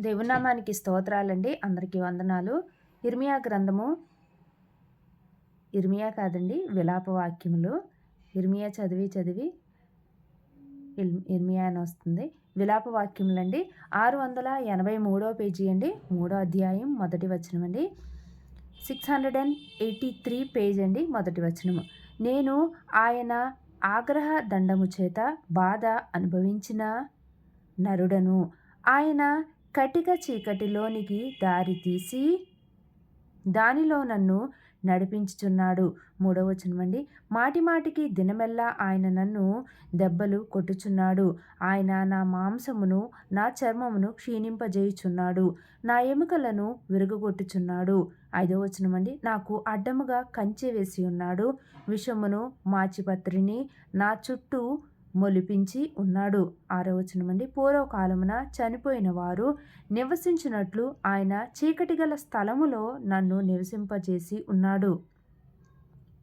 దేవునామానికి స్తోత్రాలండి. అందరికీ వందనాలు. ఇర్మియా గ్రంథము ఇర్మియా కాదండి విలాప వాక్యములు. ఇర్మియా చదివి చదివి ఇల్- ఇర్మియా అని వస్తుంది. విలాప వాక్యములండి. ఆరు వందల ఎనభై మూడో పేజీ అండి. మూడో అధ్యాయం మొదటి వచనం అండి. Six hundred and eighty three page అండి మొదటి వచనము. నేను ఆయన ఆగ్రహ దండము చేత బాధ అనుభవించిన నరుడను. ఆయన కటిక చీకటిలోనికి దారి తీసి దానిలో నన్ను నడిపించుచున్నాడు. మూడవ వచనమండి మాటి మాటికి దినమెల్లా ఆయన నన్ను దెబ్బలు కొట్టుచున్నాడు. ఆయన నా మాంసమును నా చర్మమును క్షీణింపజేయుచున్నాడు. నా ఎముకలను విరగొట్టుచున్నాడు ఐదవ వచనమండి నాకు అడ్డముగా కంచె వేసి ఉన్నాడు. విషమును మాచిపత్రిని నా చుట్టూ మొలిపించి ఉన్నాడు. ఆరవచనమండి పూర్వకాలమున చనిపోయిన వారు నివసించినట్లు ఆయన చీకటి గల స్థలములో నన్ను నివసింపజేసి ఉన్నాడు.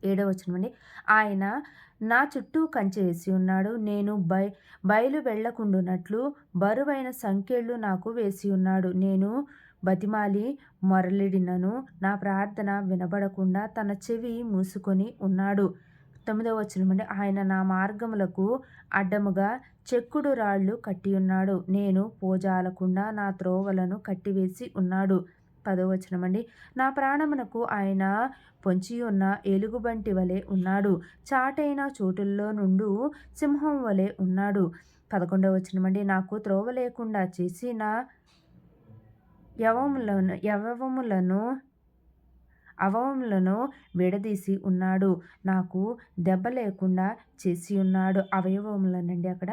ఏడవచనమండి ఆయన నా చుట్టూ కంచె వేసి ఉన్నాడు. నేను బయ బయలు వెళ్ళకుండునట్లు బరువైన సంఖ్యలు నాకు వేసి ఉన్నాడు. నేను బతిమాలి మొరలిడినను. నా ప్రార్థన వినబడకుండా తన చెవి మూసుకొని ఉన్నాడు. తొమ్మిదవ వచనం అండి. ఆయన నా మార్గములకు అడ్డముగా చెక్కుడు రాళ్ళు కట్టి ఉన్నాడు. నేను పోజాలకుండా నా త్రోవలను కట్టివేసి ఉన్నాడు. పదవచనం అండి. నా ప్రాణమునకు ఆయన పొంచి ఉన్న ఎలుగుబంటి వలె ఉన్నాడు. చాటైన చోటుల్లో నుండు సింహం వలె ఉన్నాడు. పదకొండవ వచనం అండి. నాకు త్రోవ లేకుండా చేసి నా యవములను యవములను అవయవములను విడదీసి ఉన్నాడు. నాకు దెబ్బ లేకుండా చేసి ఉన్నాడు. అవయవములనండి అక్కడ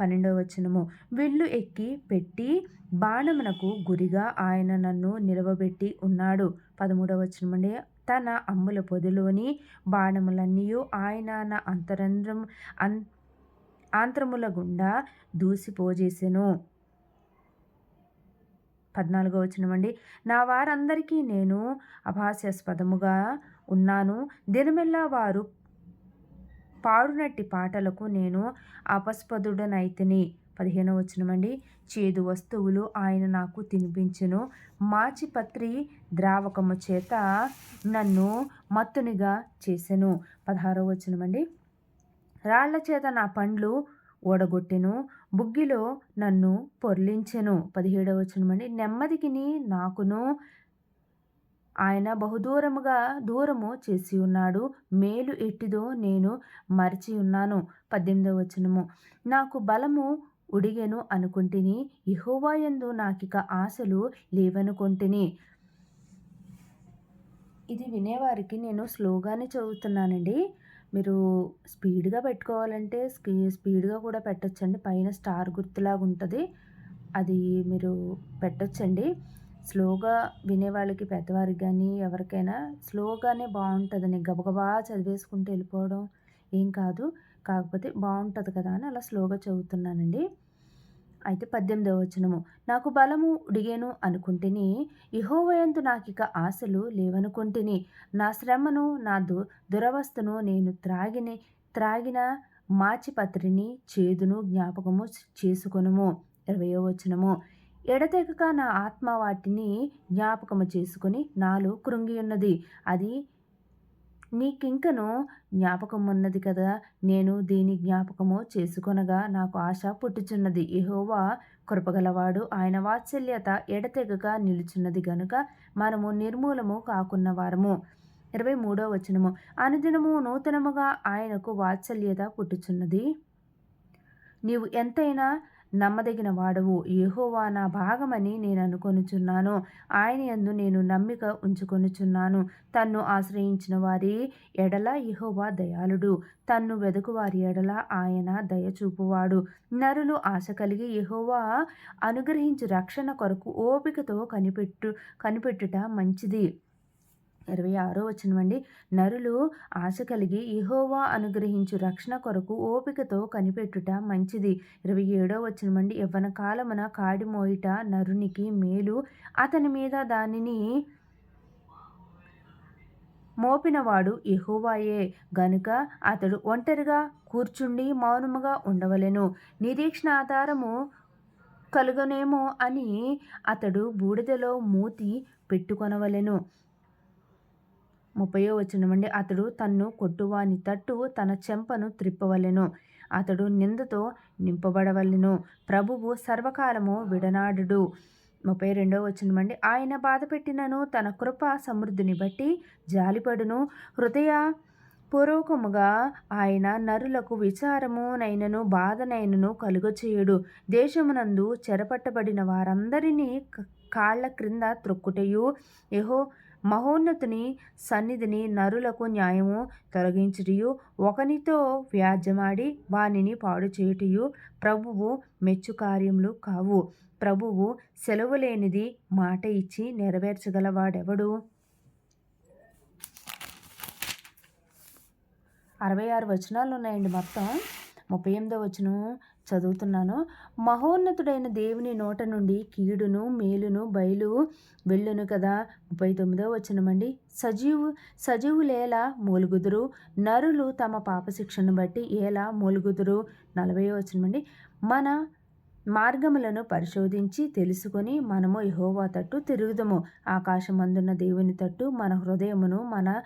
పన్నెండవ వచనము. విల్లు ఎక్కి పెట్టి బాణమునకు గురిగా ఆయన నన్ను నిలవబెట్టి ఉన్నాడు. పదమూడవ వచనం అండి తన అమ్ముల పొదిలోని బాణములన్నీ ఆయన నా అంతరంధ్రం అన్ ఆంత్రముల గుండా దూసిపోజేసెను పద్నాలుగో వచనం అండి. నా వారందరికీ నేను అభాస్యాస్పదముగా ఉన్నాను. దినమెల్లా వారు పాడునట్టి పాటలకు నేను అపస్పదుడనైతిని. పదిహేనవ వచనం అండి. చేదు వస్తువులు ఆయన నాకు తినిపించును. మాచిపత్రి ద్రావకము చేత నన్ను మత్తునిగా చేసెను. పదహారవ వచనం అండి. రాళ్ళ చేత నా పండ్లు ఓడగొట్టెను. బుగ్గిలో నన్ను పొర్లించెను. పదిహేడవ వచనమండి నెమ్మదికిని నాకును ఆయన బహుదూరముగా దూరము చేసి ఉన్నాడు. మేలు ఎట్టిదో నేను మరచి ఉన్నాను. పద్దెనిమిదవ వచనము. నాకు బలము ఉడిగెను అనుకుంటుని. ఇహోవాయందు నాకిక ఆశలు లేవనుకుంటుని. ఇది వినేవారికి నేను స్లోగానే చదువుతున్నానండి. మీరు స్పీడ్గా పెట్టుకోవాలంటే స్పీ స్పీడ్గా కూడా పెట్టొచ్చండి. పైన స్టార్ గుర్తులాగా ఉంటుంది. అది మీరు పెట్టొచ్చండి. స్లోగా వినేవాళ్ళకి పెద్దవారికి కానీ ఎవరికైనా స్లోగానే బాగుంటుందని గబగబా చదివేసుకుంటూ వెళ్ళిపోవడం ఏం కాదు. కాకపోతే బాగుంటుంది కదా అని అలా స్లోగా చదువుతున్నానండి. అయితే పద్దెనిమిదవ వచనము. నాకు బలము ఉడిగేను అనుకుంటేని ఇహోవయంతు నాకిక ఆశలు లేవనుకుంటేని నా శ్రమను నా దు దురవస్థను నేను త్రాగిని త్రాగిన మాచిపత్రిని చేదును జ్ఞాపకము చేసుకొనుము. ఇరవయో వచనము. ఎడతెగక నా ఆత్మ వాటిని జ్ఞాపకము చేసుకొని నాలో కృంగి ఉన్నది అది నీకింకను జ్ఞాపకం ఉన్నది కదా. నేను దీని జ్ఞాపకము చేసుకొనగా నాకు ఆశ పుట్టుచున్నది. ఎహోవా కృపగలవాడు ఆయన వాత్సల్యత ఎడతెగక నిలుచున్నది గనుక మనము నిర్మూలము కాకున్న వారము. ఇరవై మూడో వచనము. అనుదినము నూతనముగా ఆయనకు వాత్సల్యత పుట్టుచున్నది. నీవు ఎంతైనా నమ్మదగిన వాడవు. యహోవా నా భాగమని నేను అనుకొనుచున్నాను. ఆయన యందు నేను నమ్మిక ఉంచుకొనుచున్నాను. తన్ను ఆశ్రయించిన వారి ఎడల యహోవా దయాళుడు. తన్ను వెదకువారి ఎడల ఆయన దయ చూపువాడు నరులు ఆశ కలిగి యహోవా అనుగ్రహించి రక్షణ కొరకు ఓపికతో కనిపెట్టు కనిపెట్టుట మంచిది. ఇరవై ఆరో వచనం నరులు ఆశ కలిగి ఇహోవా అనుగ్రహించు రక్షణ కొరకు ఓపికతో కనిపెట్టుట మంచిది. ఇరవై ఏడో వచనం అండి యవ్వన కాలమున కాడిమోయిట నరునికి మేలు. అతని మీద దానిని మోపినవాడు ఇహోవాయే గనుక అతడు ఒంటరిగా కూర్చుండి మౌనముగా ఉండవలెను. నిరీక్షణ ఆధారము కలుగనేమో అని అతడు బూడిదలో మూతి పెట్టుకొనవలెను. ముప్పయో వచనమండి అతడు తన్ను కొట్టువాని తట్టు తన చెంపను త్రిప్పవలెను. అతడు నిందతో నింపబడవలెను. ప్రభువు సర్వకాలము విడనాడు ముప్పై రెండవ వచ్చినమండి ఆయన బాధ పెట్టినను తన కృప సమృద్ధిని బట్టి జాలిపడును. హృదయ పూర్వకముగా ఆయన నరులకు విచారము నైనను బాధనైనను కలుగచేయుడు. దేశమునందు చెరపట్టబడిన వారందరినీ కాళ్ళ క్రింద త్రొక్కుటయు. యహో మహోన్నతుని సన్నిధిని నరులకు న్యాయము తొలగించుటయు ఒకనితో వ్యాజ్యమాడి వానిని పాడు చేయుటయు ప్రభువు మెచ్చు కార్యములు కావు. ప్రభువు సెలవు లేనిది మాట ఇచ్చి నెరవేర్చగలవాడెవడు? అరవై ఆరు వచనాలు ఉన్నాయండి మొత్తం. ముప్పై ఎనిమిదో వచనం చదువుతున్నాను మహోన్నతుడైన దేవుని నోట నుండి కీడును మేలును బయలు వెళ్ళును కదా? ముప్పై తొమ్మిదో వచనమండి. సజీవు సజీవులేలా మూలుగుదురు నరులు తమ పాపశిక్షను బట్టి ఎలా మూలుగుదురు? నలభై వచనమండి. మన మార్గములను పరిశోధించి తెలుసుకొని మనము యహోవా తట్టు తిరుగుదము. ఆకాశమందున్న దేవుని తట్టు మన హృదయమును మన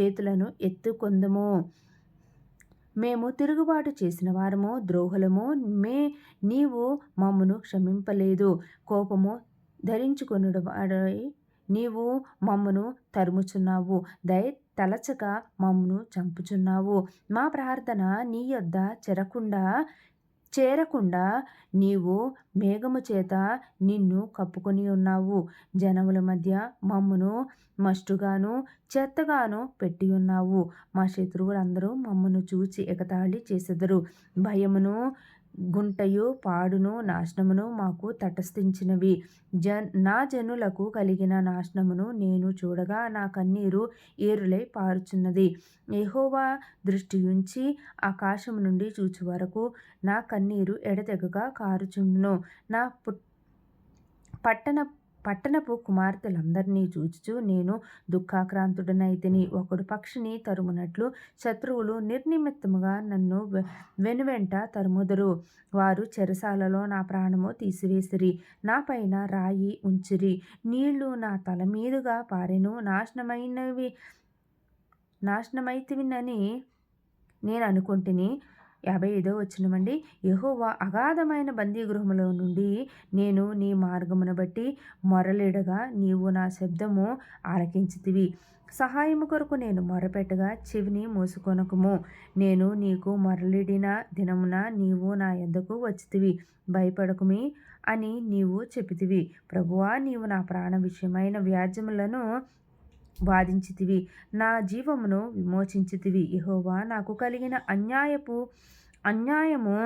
చేతులను ఎత్తుకొందము. మేము తిరుగుబాటు చేసిన వారము ద్రోహులము మే నీవు మమ్మను క్షమింపలేదు. కోపము ధరించుకొనుడు నీవు మమ్మను తరుముచున్నావు. దయ తలచక మమ్మను చంపుచున్నావు. మా ప్రార్థన నీ యొద్ద చెరకుండా చేరకుండా నీవు మేఘము చేత నిన్ను కప్పుకొని ఉన్నావు. జనముల మధ్య మమ్మును మస్టుగాను చెత్తగాను పెట్టి ఉన్నావు. మా శత్రువులందరూ మమ్మను చూచి ఎగతాళి చేసెదరు. భయమును గుంటయు పాడును నాశనమును మాకు తటస్థించినవి. జన్ నా జనులకు కలిగిన నాశనమును నేను చూడగా నా కన్నీరు ఏరులై పారుచున్నది. ఏహోవా దృష్టి ఉంచి ఆకాశం నుండి చూచు వరకు నా కన్నీరు ఎడతెగగా కారుచుండును. నా పుట్ పట్టణ పట్టణపు కుమార్తెలందరినీ చూచుచు నేను దుఃఖాక్రాంతుడనైతిని. ఒకడు పక్షిని తరుమునట్లు శత్రువులు నిర్నిమిత్తముగా నన్ను వెనువెంట తరుముదరు. వారు చెరసాలలో నా ప్రాణము తీసివేసిరి. నా పైన రాయి ఉంచిరి. నీళ్ళు నా తల మీదుగా పారెను. నాశనమైనవి నాశనమైతివినని నేను అనుకుంటుని. యాభై ఐదో వచ్చినమండి యహోవా అగాధమైన బందీగృహములో నుండి నేను నీ మార్గమును బట్టి మొరలిడగా నీవు నా శబ్దము ఆలకించితివి. సహాయము కొరకు నేను మొరపెట్టగా చెవిని మూసుకొనకము. నేను నీకు మొరలిడిన దినమున నీవు నా ఎద్దకు వచ్చితివి. భయపడకుమి అని నీవు చెప్పితివి. ప్రభువా నీవు నా ప్రాణ విషయమైన వ్యాజ్యములను వాదించితివి. నా జీవమును విమోచించితివి. యహోవా నాకు కలిగిన అన్యాయపు అన్యాయము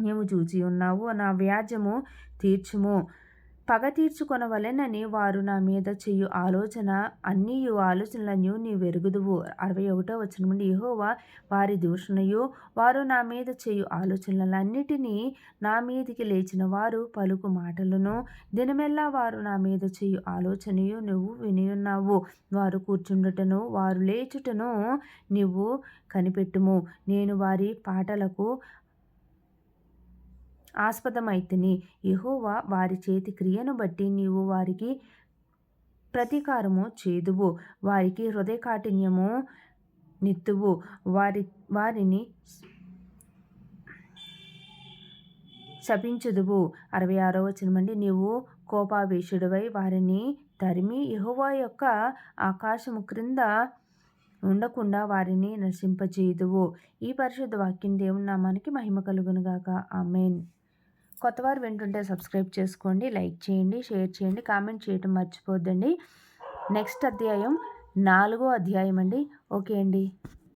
నీవు చూచి ఉన్నావు నా వ్యాజ్యము తీర్చుము. పగ తీర్చుకొనవలెనని వారు నా మీద చెయ్యు ఆలోచన అన్ని ఆలోచనలను నీ వెరుగుదువు అరవై ఒకటో వచ్చిన నుండి యహోవా వారి దూషణయు వారు నా మీద చేయు ఆలోచనలన్నిటినీ నా మీదికి లేచిన వారు పలుకు మాటలను దినమెల్లా వారు నా మీద చెయ్యు ఆలోచనయు నువ్వు వినియున్నావు. వారు కూర్చుండుటను వారు లేచుటను నువ్వు కనిపెట్టుము. నేను వారి పాటలకు ఆస్పదమైతిని. యహోవా వారి చేతి క్రియను బట్టి నీవు వారికి ప్రతీకారము చేదువు. వారికి హృదయ కాఠిన్యము నిత్తువు. వారి వారిని శపించుదువు. అరవై ఆరో వచనమండి. నీవు కోపావేశుడివై వారిని తరిమి యహోవా యొక్క ఆకాశము క్రింద ఉండకుండా వారిని నశింపజేయుదువు. ఈ పరిశుద్ధ వాక్యం దేవుని నామానికి మహిమ కలుగునుగాక. ఆమెన్. కొత్తవారు వింటుంటే సబ్స్క్రైబ్ చేసుకోండి లైక్ చేయండి షేర్ చేయండి కామెంట్ చేయటం మర్చిపోద్దండి. నెక్స్ట్ అధ్యాయం నాలుగో అధ్యాయం అండి ఓకే అండి.